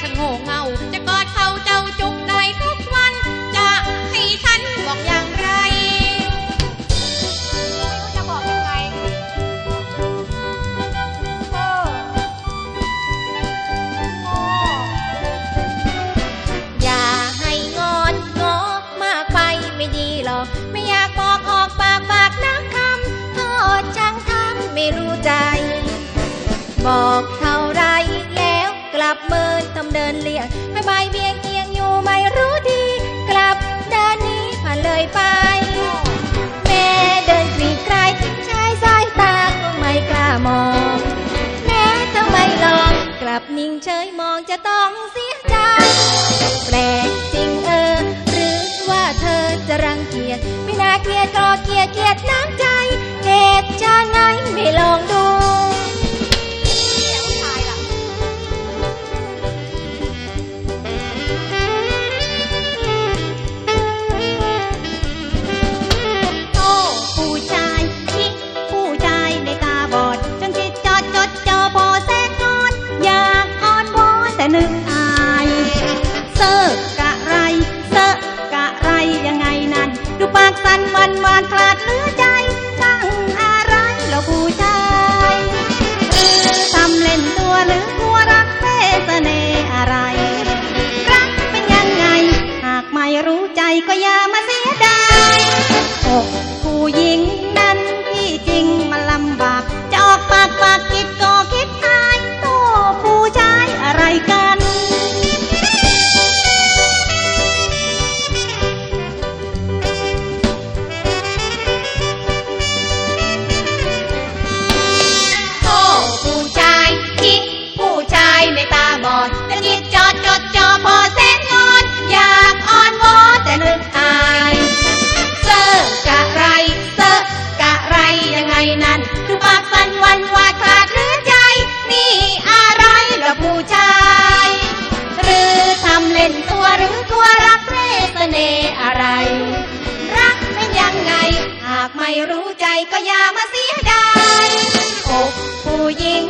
ฉัโง่เงาจะกอดเขาเจ้าจุกได้ทุกวัน จะให้ฉันบอกอย่างไร จะบอกยังไงเธอโง่อย่าให้งอนงอมากไปไม่ดีหรอก ไม่อยากบอกออกปากปากนักคำก็อดจังทำไม่รู้ใจ บอก ดินเลี่ยงไม่ใบเบียงเกียงอยู่ไม่รู้ดี กลับด้านนี้ผ่านเลยไป แม่เดินกรีดไกลชายสายตาก็ไม่กล้ามอง แม่จะไม่ลอง กลับนิ่งเฉยมองจะต้องเสียใจ แต่นึกอายเซอกกะไรเซอกะไรยังไงนั่น ดูปากสันวันวานคลาดเหลือใจตั้งอะไรเราผู้ชายหรือทำเล่นตัวหรือกลัวรักเพ่เสน่ห์อะไร รักเป็นยังไง หากไม่รู้ใจก็อย่ามาเสียดายอกผู้หญิง ไงนั่นดูปากสั่นวันวาดขาดหรือใจ นี่อะไรละผู้ชาย หรือทำเล่นตัวหรือตัวรักเร่เสน่ห์อะไร รักเป็นยังไง หากไม่รู้ใจก็อย่ามาเสียดายอกผู้หญิง